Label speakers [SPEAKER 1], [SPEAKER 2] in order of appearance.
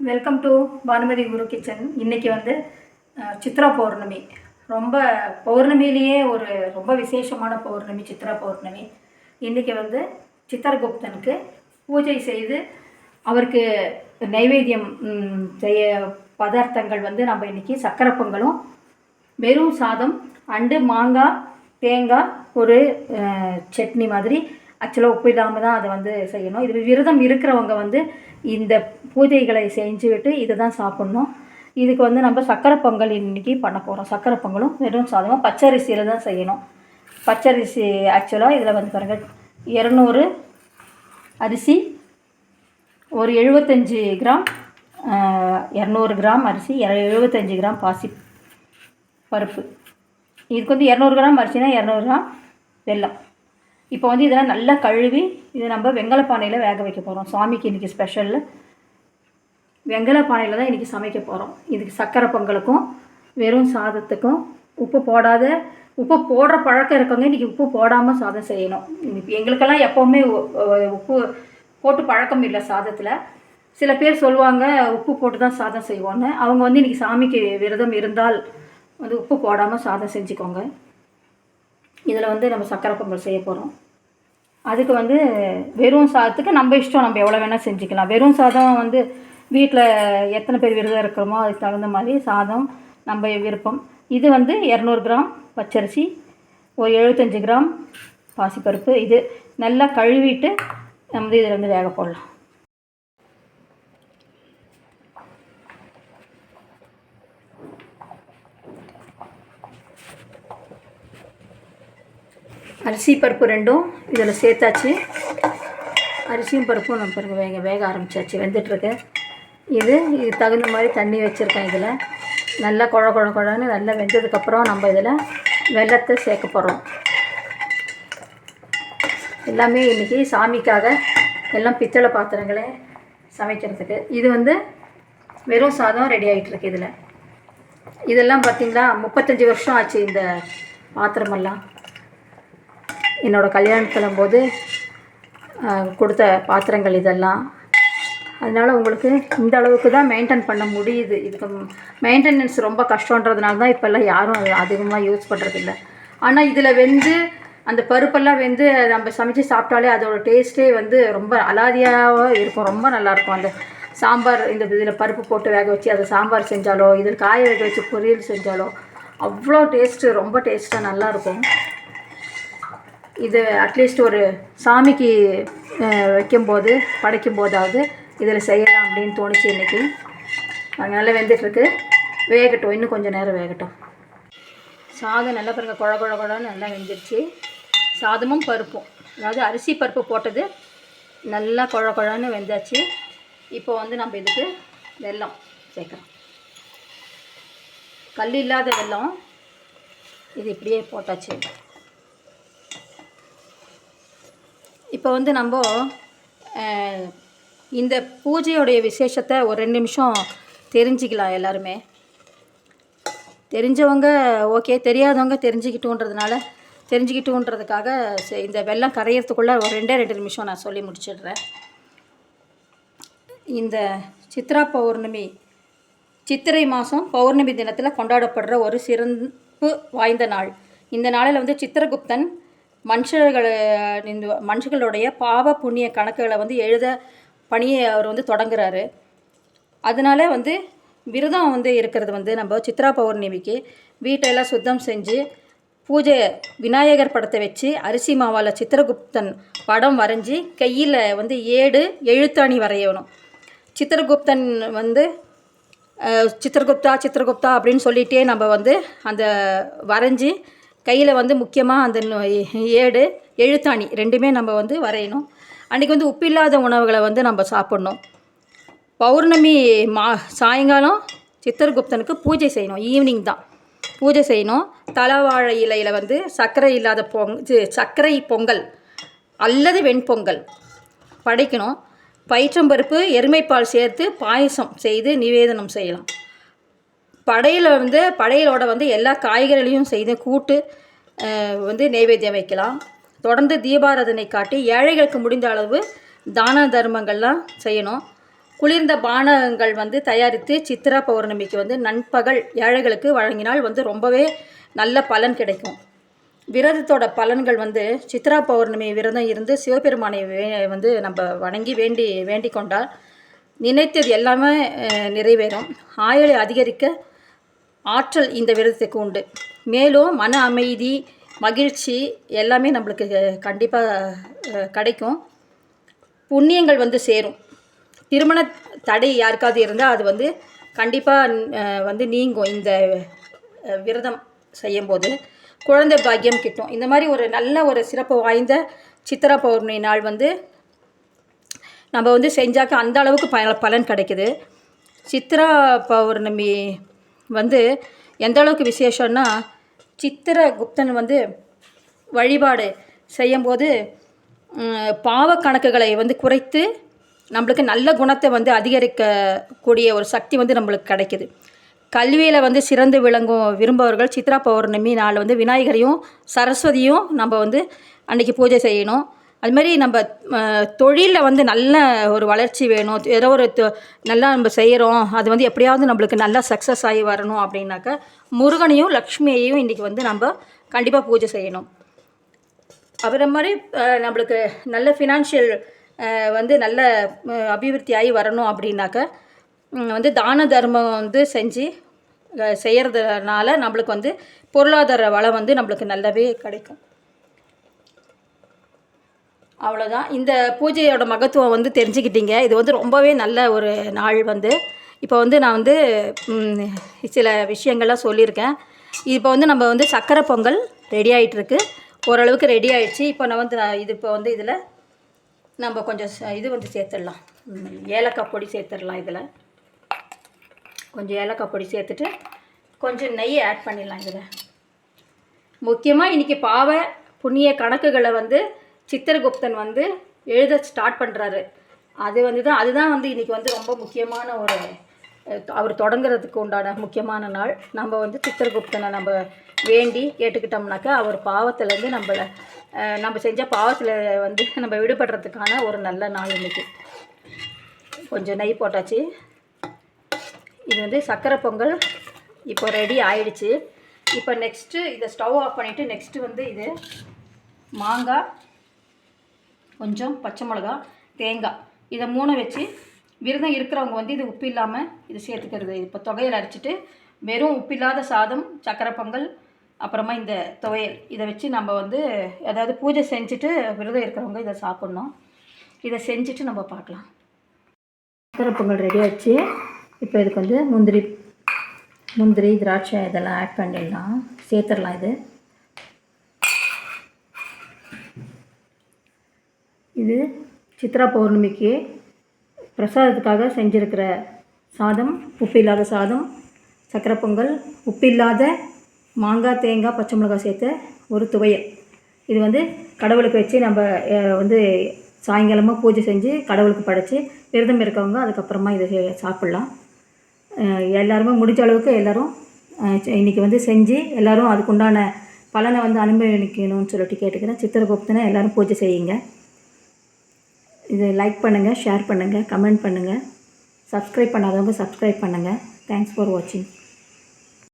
[SPEAKER 1] Welcome to Bhanumathi Guru kitchen இன்றைக்கி வந்து சித்ரா பௌர்ணமி. ரொம்ப பௌர்ணமியிலேயே ஒரு ரொம்ப விசேஷமான பௌர்ணமி சித்ரா பௌர்ணமி. இன்றைக்கி வந்து சித்திரகுப்தனுக்கு பூஜை செய்து அவருக்கு நைவேத்தியம் செய்ய பதார்த்தங்கள் வந்து நம்ம இன்றைக்கி சக்கரை பொங்கலும் வெறும் சாதம் அண்டு மாங்காய் தேங்காய் ஒரு சட்னி மாதிரி ஆக்சுவலாக உப்பு இல்லாமல் தான் அதை வந்து செய்யணும். இது விரதம் இருக்கிறவங்க வந்து இந்த பூஜைகளை செஞ்சுக்கிட்டு இதை தான் சாப்பிட்ணும். இதுக்கு வந்து நம்ம சக்கரை பொங்கல் இன்னைக்கு பண்ண போகிறோம் சக்கரை பொங்கலும் வெறும் சாதமும் பச்சரிசியில் தான் செய்யணும். பச்சரிசி ஆக்சுவலாக இதில் வந்து பாருங்கள் இரநூறு அரிசி ஒரு எழுபத்தஞ்சி கிராம் இரநூறு கிராம் அரிசி எழுபத்தஞ்சி கிராம் பாசி பருப்பு. இதுக்கு வந்து இரநூறு கிராம் அரிசினா இரநூறு கிராம் வெல்லம். இப்போ வந்து இதெல்லாம் நல்லா கழுவி இதை நம்ம வெங்கல பானையில் வேக வைக்க போகிறோம் சுவாமிக்கு இன்றைக்கி ஸ்பெஷலில் வெங்கல பானையில் தான் இன்றைக்கி சமைக்க போகிறோம் இதுக்கு சக்கரை பொங்கலுக்கும் வெறும் சாதத்துக்கும் உப்பு போடாத உப்பு போடுற பழக்கம் இருக்கவங்க இன்றைக்கி உப்பு போடாமல் சாதம் செய்யணும். இப்போ எங்களுக்கெல்லாம் எப்போவுமே உப்பு போட்டு பழக்கம் இல்லை சாதத்தில். சில பேர் சொல்லுவாங்க உப்பு போட்டு தான் சாதம் செய்வோன்னு அவங்க வந்து இன்றைக்கி சாமிக்கு விரதம் இருந்தால் வந்து உப்பு போடாமல் சாதம் செஞ்சுக்கோங்க. இதில் வந்து நம்ம சக்கரை பொங்கல் செய்ய போகிறோம். அதுக்கு வந்து வெறும் சாதத்துக்கு நம்ம இஷ்டம் நம்ம எவ்வளோ வேணால் செஞ்சுக்கலாம். வெறும் சாதம் வந்து வீட்டில் எத்தனை பேர் விரதம் இருக்கிறோமோ அதுக்கு தகுந்த மாதிரி சாதம் நம்ம விருப்பம். இது வந்து இரநூறு கிராம் பச்சரிசி ஒரு எழுபத்தஞ்சி கிராம் பாசிப்பருப்பு. இது நல்லா கழுவிட்டு நம்ம வந்து இதில் வந்து வேக போடலாம். அரிசி பருப்பு ரெண்டும் இதில் சேர்த்தாச்சு. அரிசியும் பருப்பும் நம்ம பருப்பு வேக வேக ஆரம்பிச்சாச்சு வெந்துட்டுருக்கு. இது இது தகுந்த மாதிரி தண்ணி வச்சுருக்கேன் இதில். நல்லா குழ குழ குழன்னு நல்லா வெந்ததுக்கப்புறம் நம்ம இதில் வெள்ளத்தை சேர்க்க போகிறோம். எல்லாமே இன்றைக்கி சாமிக்காக எல்லாம் பித்தளை பாத்திரங்களே சமைக்கிறதுக்கு. இது வந்து வெறும் சாதம் ரெடி ஆகிட்டுருக்கு இதில். இதெல்லாம் பார்த்திங்களா முப்பத்தஞ்சு வருஷம் ஆச்சு இந்த பாத்திரமெல்லாம். என்னோடய கல்யாணத்தில் போது கொடுத்த பாத்திரங்கள் இதெல்லாம். அதனால் உங்களுக்கு இந்த அளவுக்கு தான் மெயின்டைன் பண்ண முடியுது. இதுக்கு மெயின்டெனன்ஸ் ரொம்ப கஷ்டன்றதுனால தான் இப்போல்லாம் யாரும் அதிகமாக யூஸ் பண்ணுறதில்ல ஆனால் இதில் வெந்து அந்த பருப்பெல்லாம் வெந்து நம்ம சமைச்சு சாப்பிட்டாலே அதோடய டேஸ்ட்டே வந்து ரொம்ப அலாதியாக இருக்கும். ரொம்ப நல்லாயிருக்கும் அந்த சாம்பார் இந்த இதில் பருப்பு போட்டு வேக வச்சு அதை சாம்பார் செஞ்சாலோ இதில் காய வேக வச்சு பொரியல் செஞ்சாலோ அவ்வளோ டேஸ்ட்டு ரொம்ப டேஸ்ட்டாக நல்லாயிருக்கும் இது அட்லீஸ்ட் ஒரு சாமிக்கு வைக்கும்போது படைக்கும் போதாவது இதில் செய்யலாம் அப்படின்னு தோணுச்சு இன்றைக்கி நல்லா வெந்துட்டுருக்கு. வேகட்டும். இன்னும் கொஞ்சம் நேரம் வேகட்டும். சாதம் நல்லா பாருங்க. குழ குழ குழன்னு நல்லா வெந்துருச்சு. சாதமும் பருப்பும். அதாவது அரிசி பருப்பு போட்டது நல்லா குழ குழன்னு வெந்தாச்சு. இப்போ வந்து நம்ம இதுக்கு வெல்லம் சேர்க்குறோம். கல் இல்லாத வெல்லம். இது இப்படியே போட்டாச்சு. இப்போ வந்து நம்ம இந்த பூஜையோடைய விசேஷத்தை ஒரு ரெண்டு நிமிஷம் தெரிஞ்சுக்கலாம் எல்லாருமே. தெரிஞ்சவங்க ஓகே தெரியாதவங்க தெரிஞ்சுக்கிட்டோன்றதுனால தெரிஞ்சுக்கிட்டோன்றதுக்காக இந்த வெள்ளம் கரையிறதுக்குள்ளே ஒரு ரெண்டே ரெண்டு நிமிஷம் நான் சொல்லி முடிச்சிடுறேன். இந்த சித்ரா பௌர்ணமி சித்திரை மாதம் பௌர்ணமி தினத்தில் கொண்டாடப்படுற ஒரு சிறப்பு வாய்ந்த நாள். இந்த நாளில் வந்து சித்திரகுப்தன் மனுஷர்கள் இந்த மனுஷர்களுடைய பாவ புண்ணிய கணக்குகளை வந்து எழுத பணியை அவர் வந்து தொடங்குறாரு. அதனால வந்து விரதம் வந்து இருக்கிறது வந்து நம்ம சித்ரா பௌர்ணமிக்கு வீட்டையெல்லாம் சுத்தம் செஞ்சு பூஜை விநாயகர் படத்தை வச்சு அரிசி மாவால் சித்திரகுப்தன் படம் வரைஞ்சி கையில் வந்து ஏடு எழுத்தாணி வரையணும். சித்திரகுப்தன் வந்து சித்திரகுப்தா சித்திரகுப்தா அப்படின்னு சொல்லிகிட்டே நம்ம வந்து அந்த வரைஞ்சி கையில் வந்து முக்கியமாக அந்த ஏடு எழுத்தாணி ரெண்டுமே நம்ம வந்து வரையணும். அன்றைக்கி வந்து உப்பில்லாத உணவுகளை வந்து நம்ம சாப்பிட்ணும். பௌர்ணமி மா சாயங்காலம் சித்தர்குப்தனுக்கு பூஜை செய்யணும். ஈவினிங் தான். பூஜை செய்யணும். தலைவாழை இலையில் வந்து சர்க்கரை இல்லாத பொங் சர்க்கரை பொங்கல் அல்லது வெண்பொங்கல் படைக்கணும். பயிற்றம்பருப்பு எருமைப்பால் சேர்த்து பாயசம் செய்து நிவேதனம் செய்யலாம். படையில் வந்து படையலோட வந்து எல்லா காய்கறிகளையும் செய்து கூட்டு வந்து நெய்வேத்தியம் வைக்கலாம். தொடர்ந்து தீபாராதனை காட்டி ஏழைகளுக்கு முடிந்த அளவு தான தர்மங்கள்லாம் செய்யணும். குளிர்ந்த பானங்கள் வந்து தயாரித்து சித்ரா பௌர்ணமிக்கு வந்து நண்பகல் ஏழைகளுக்கு வழங்கினால் வந்து ரொம்பவே நல்ல பலன் கிடைக்கும். விரதத்தோட பலன்கள் வந்து சித்ரா பௌர்ணமி விரதம் இருந்து சிவபெருமானை வந்து நம்ம வணங்கி வேண்டி வேண்டிக் கொண்டால் நினைத்தது எல்லாமே நிறைவேறும். ஆயுளை அதிகரிக்க ஆற்றல் இந்த விரதத்துக்கு உண்டு. மேலும் மன அமைதி மகிழ்ச்சி எல்லாமே நம்மளுக்கு கண்டிப்பாக கிடைக்கும். புண்ணியங்கள் வந்து சேரும். திருமண தடை யாருக்காவது இருந்தால் அது வந்து கண்டிப்பாக வந்து நீங்கும் இந்த விரதம் செய்யும்போது. குழந்தை பாக்கியம் கிட்டும். இந்த மாதிரி ஒரு நல்ல ஒரு சிறப்பு வாய்ந்த சித்திரா பௌர்ணமி நாள் வந்து நம்ம வந்து செஞ்சாக்க அந்த அளவுக்கு பல பலன் கிடைக்குது. சித்ரா பௌர்ணமி வந்து எந்த அளவுக்கு விசேஷம்னா சித்திர குப்தன் வந்து வழிபாடு செய்யும்போது பாவ கணக்குகளை வந்து குறைத்து நம்மளுக்கு நல்ல குணத்தை வந்து அதிகரிக்கக்கூடிய ஒரு சக்தி வந்து நம்மளுக்கு கிடைக்குது. கல்வியில் வந்து சிறந்து விளங்கும் விரும்பவர்கள் சித்ரா பௌர்ணமி நாள் வந்து விநாயகரையும் சரஸ்வதியும் நம்ம வந்து அன்றைக்கி பூஜை செய்யணும். அது மாதிரி நம்ம தொழிலில் வந்து நல்ல ஒரு வளர்ச்சி வேணும். ஏதோ ஒரு தொ- நல்லா நம்ம செய்கிறோம் அது வந்து எப்படியாவது நம்மளுக்கு நல்லா சக்ஸஸ் ஆகி வரணும் அப்படின்னாக்கா முருகனையும் லக்ஷ்மியையும் இன்றைக்கி வந்து நம்ம கண்டிப்பாக பூஜை செய்யணும். அப்புறம் மாதிரி நம்மளுக்கு நல்ல ஃபினான்ஷியல் வந்து நல்ல அபிவிருத்தி ஆகி வரணும் அப்படின்னாக்க வந்து தான தர்மம் வந்து செஞ்சு செய்கிறதுனால நம்மளுக்கு வந்து பொருளாதார வளம் வந்து நம்மளுக்கு நல்லாவே கிடைக்கும். அவ்வளோதான் இந்த பூஜையோட மகத்துவம் வந்து தெரிஞ்சுக்கிட்டீங்க. இது வந்து ரொம்பவே நல்ல ஒரு நாள் வந்து. இப்போ வந்து நான் வந்து சில விஷயங்கள்லாம் சொல்லியிருக்கேன். இப்போ வந்து நம்ம வந்து சக்கரை பொங்கல் ரெடி ஆகிட்டுருக்கு ஓரளவுக்கு ரெடி ஆகிடுச்சு இப்போ நான் வந்து நான் இது இப்போ வந்து இதில் நம்ம கொஞ்சம் ச- இது வந்து சேர்த்துடலாம். ஏலக்காய் பொடி சேர்த்துடலாம் இதில். கொஞ்சம் ஏலக்காய் பொடி சேர்த்துட்டு கொஞ்சம் நெய் ஆட் பண்ணிடலாம் இதில். முக்கியமாக இன்றைக்கி பாவை புண்ணிய கணக்குகளை வந்து சித்திரகுப்தன் வந்து எழுத ஸ்டார்ட் பண்ணுறாரு அது வந்து தான் அதுதான் வந்து இன்றைக்கி வந்து ரொம்ப முக்கியமான ஒரு அவர் தொடங்குறதுக்கு உண்டான முக்கியமான நாள். நம்ம வந்து சித்திரகுப்தனை நம்ம வேண்டி கேட்டுக்கிட்டோம்னாக்கா அவர் பாவத்திலேருந்து நம்மளை நம்ம செஞ்ச பாவத்தில் வந்து நம்ம விடுபடுறதுக்கான ஒரு நல்ல நாள் இன்றைக்கி கொஞ்சம் நெய் போட்டாச்சு. இது வந்து சக்கரை பொங்கல். இப்போ ரெடி ஆயிடுச்சு. இப்போ நெக்ஸ்ட்டு இதை ஸ்டவ் ஆஃப் பண்ணிவிட்டு நெக்ஸ்ட்டு வந்து இது மாங்காய் கொஞ்சம் பச்சை மிளகா தேங்காய். இதை மூணு வச்சு விரதம் இருக்கிறவங்க வந்து இது உப்பு இல்லாமல் இது சேர்த்துக்கிறது. இப்போ துவையல் அரைச்சிட்டு வெறும் உப்பில்லாத சாதம் சக்கரை பொங்கல் அப்புறமா இந்த துவையல். இதை வச்சு நம்ம வந்து ஏதாவது பூஜை செஞ்சுட்டு விரதம் இருக்கிறவங்க இதை சாப்பிட்ணும். இதை செஞ்சுட்டு நம்ம பார்க்கலாம். சக்கரை பொங்கல் ரெடி ஆச்சு. இப்போ இதுக்கு வந்து முந்திரி முந்திரி திராட்சை இதெல்லாம் ஆட் பண்ணிடலாம். சேர்த்துடலாம் இது. இது சித்ரா பௌர்ணமிக்கு பிரசாதத்துக்காக செஞ்சுருக்கிற சாதம் உப்பு இல்லாத சாதம் சக்கரை பொங்கல் உப்பு இல்லாத மாங்காய் தேங்காய் பச்சை மிளகாய் சேர்த்த ஒரு துவையல். இது வந்து கடவுளுக்கு வச்சு நம்ம வந்து சாயங்காலமாக பூஜை செஞ்சு கடவுளுக்கு படைச்சி விரதம் இருக்கவங்க அதுக்கப்புறமா இதை சாப்பிட்லாம். எல்லாருமே முடிஞ்ச அளவுக்கு எல்லோரும் இன்றைக்கி செ- இன்னைக்கு வந்து செஞ்சு எல்லோரும் அதுக்குண்டான பலனை வந்து அனுபவிக்கணும்னு சொல்லிட்டு கேட்டுக்கிறேன். சித்திரகுப்தனை எல்லோரும் பூஜை செய்யுங்க. இது லைக் பண்ணுங்கள் ஷேர் பண்ணுங்கள் கமெண்ட் பண்ணுங்கள் சப்ஸ்கிரைப் பண்ணாதவங்க சப்ஸ்கிரைப் பண்ணுங்கள் தேங்க்ஸ் ஃபார் வாட்சிங்